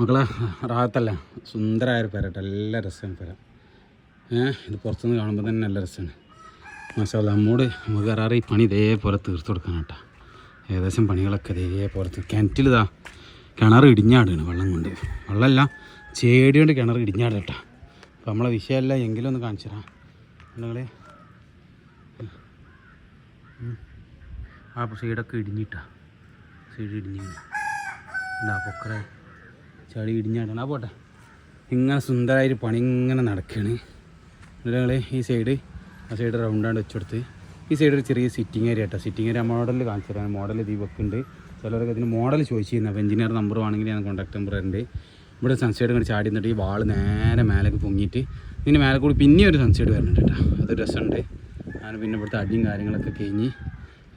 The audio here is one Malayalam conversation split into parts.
മക്കളെ റാഹത്തല്ല? സുന്ദരമായൊരു ഒരു കേട്ടോ നല്ല രസമാണ് പെര. ഏഹ് ഇത് പുറത്തുനിന്ന് കാണുമ്പോൾ തന്നെ നല്ല രസമാണ്. മാഷാല്ല നമ്മോട് നമുക്ക് കയറാറ് ഈ പണി ഇതേപോലെ തീർത്ത് കൊടുക്കാനാട്ടാ. ഏകദേശം പണികളൊക്കെ ഇതേപോലെ കിണറ്റിലിതാ കിണർ ഇടിഞ്ഞാടാണ് വെള്ളം കൊണ്ട്. വെള്ളമല്ല ചേടി കൊണ്ട് കിണർ ഇടിഞ്ഞാട് കേട്ടോ അപ്പോൾ നമ്മളെ വിഷയമല്ല എങ്കിലും ഒന്ന് കാണിച്ചു തരാം നിങ്ങൾ ആ സൈഡൊക്കെ ഇടിഞ്ഞിട്ടാ. സൈഡ് ഇടിഞ്ഞു ഉണ്ടാ ചളി ഇടിഞ്ഞാടണം. ആ പോട്ടെ. ഇങ്ങനെ സുന്ദരമായൊരു പണി ഇങ്ങനെ നടക്കുകയാണ് എന്നിട്ട് ഞങ്ങൾ ഈ സൈഡ് ആ സൈഡ് റൗണ്ടാണ്ട് വെച്ചെടുത്ത് ഈ സൈഡ് ഒരു ചെറിയ സിറ്റിംഗ് ഏരിയ കേട്ടോ സിറ്റിംഗ് ഏരിയ മോഡൽ കാണിച്ചു തരാം മോഡൽ ഇത് വെക്കുന്നുണ്ട്. ചിലരൊക്കെ ഇതിന് മോഡൽ ചോദിച്ചിരുന്നു. അപ്പോൾ എഞ്ചിനീയർ നമ്പർ വേണമെങ്കിൽ ഞാൻ കോൺടാക്ട് നമ്പർ ഉണ്ട് ഇവിടെ സൺസൈഡ് ഇങ്ങനെ ചാടി നിന്നിട്ട് ഈ വാൾ നേരെ മേലേക്ക് പൊങ്ങിയിട്ട് ഇതിന് മേലെ കൂടി പിന്നെ ഒരു സൺസൈഡ് വരുന്നുണ്ട് കേട്ടോ അത് രസമുണ്ട്. അങ്ങനെ പിന്നെ ഇവിടുത്തെ അടിയും കാര്യങ്ങളൊക്കെ കഴിഞ്ഞ്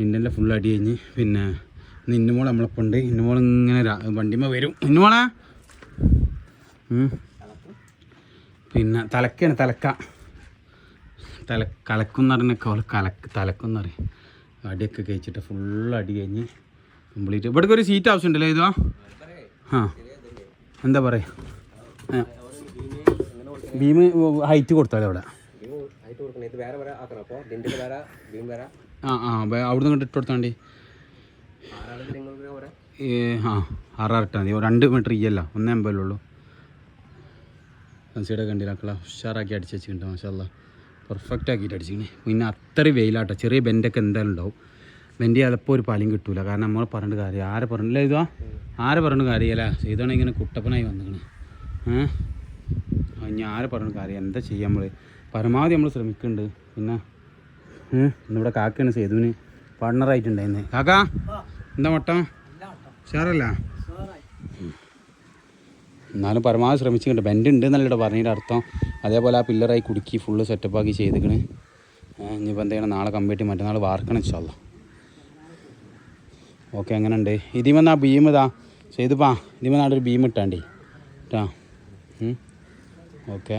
ഇന്നലെ ഫുൾ അടി കഴിഞ്ഞ്. പിന്നെ ഇന്ന് ഇന്നുമോൾ നമ്മളൊപ്പം ഉണ്ട് ഇന്നുമോൾ ഇങ്ങനെ വണ്ടിമ്മ വരും. ഇന്നുമോളെ. പിന്നെ തലക്കാണ് തലക്ക. തല കലക്കെന്ന് പറഞ്ഞൊക്കെ ഓൾ കലക്ക് തലക്കെന്ന് പറയും. അടിയൊക്കെ കഴിച്ചിട്ട് ഫുൾ അടി കഴിഞ്ഞ് കംപ്ലീറ്റ് ഇവിടേക്ക് ഒരു സീറ്റ് ആവശ്യമുണ്ടല്ലോ ഇതോ ആ. എന്താ പറയുക ഭീമ് ഹൈറ്റ് കൊടുത്താലോ അവിടെ? ആ ആ. അവിടെ അവിടുന്ന് ഇങ്ങോട്ട് ഇട്ട് കൊടുത്താണ്ടി ആ. ആറാറിട്ടാൽ മതി. രണ്ട് മീറ്റർ ഇല്ല ഒന്നേ അമ്പതിലുള്ളൂ സൺസൈഡ് കണ്ടിലാക്കള ഉഷാറാക്കി അടിച്ച് വെച്ചിട്ടുണ്ട് മാഷല്ല പെർഫെക്റ്റ് ആക്കിയിട്ട് അടിച്ചിങ്ങനെ പിന്നെ അത്ര വെയിലാട്ടോ. ചെറിയ ബെൻഡൊക്കെ എന്തായാലും ഉണ്ടാവും. ബെൻഡ് ചിലപ്പോൾ ഒരു പാലും കിട്ടൂല. കാരണം നമ്മൾ പറഞ്ഞിട്ട് കാര്യം ആരെ പറഞ്ഞില്ല ഇതാ ആരെ പറഞ്ഞിട്ട് കാര്യമല്ല. ചെയ്തോണെങ്കിൽ ഇങ്ങനെ കുട്ടപ്പനായി വന്നിക്കണ്. ഏഹ് ഇനി ആരെ പറഞ്ഞിട്ട് കാര്യം എന്താ ചെയ്യാൻ നമ്മൾ പരമാവധി നമ്മൾ ശ്രമിക്കുന്നുണ്ട്. പിന്നെ ഇന്നിവിടെ കാക്കയാണ് സേതുവിന് പാർട്ണറായിട്ടുണ്ടായിരുന്നത് കാക്ക എന്താ മട്ടം? ഉഷാറല്ല? എന്നാലും പരമാവധി ശ്രമിച്ചിട്ടുണ്ട് ബെൻഡ് ഉണ്ട് എന്നല്ലോ പറഞ്ഞതിന്റെ അർത്ഥം. അതേപോലെ ആ പില്ലറായി കുടുക്കി ഫുള്ള് സെറ്റപ്പാക്കി ചെയ്തിക്കണ്. ഇനിയിപ്പോൾ എന്തെങ്കിലും നാളെ കമ്പ്യൂട്ടി മറ്റന്നാൾ വാർക്കണം ചോദ ഓക്കെ അങ്ങനെ ഉണ്ട് ഇതിമെന്ന് ബീം ഇതാ. ചെയ്തുപ്പാ ഇതിമെന്നാടൊരു ഭീം ഇട്ടാണ്ടി. കേട്ടോ ഓക്കെ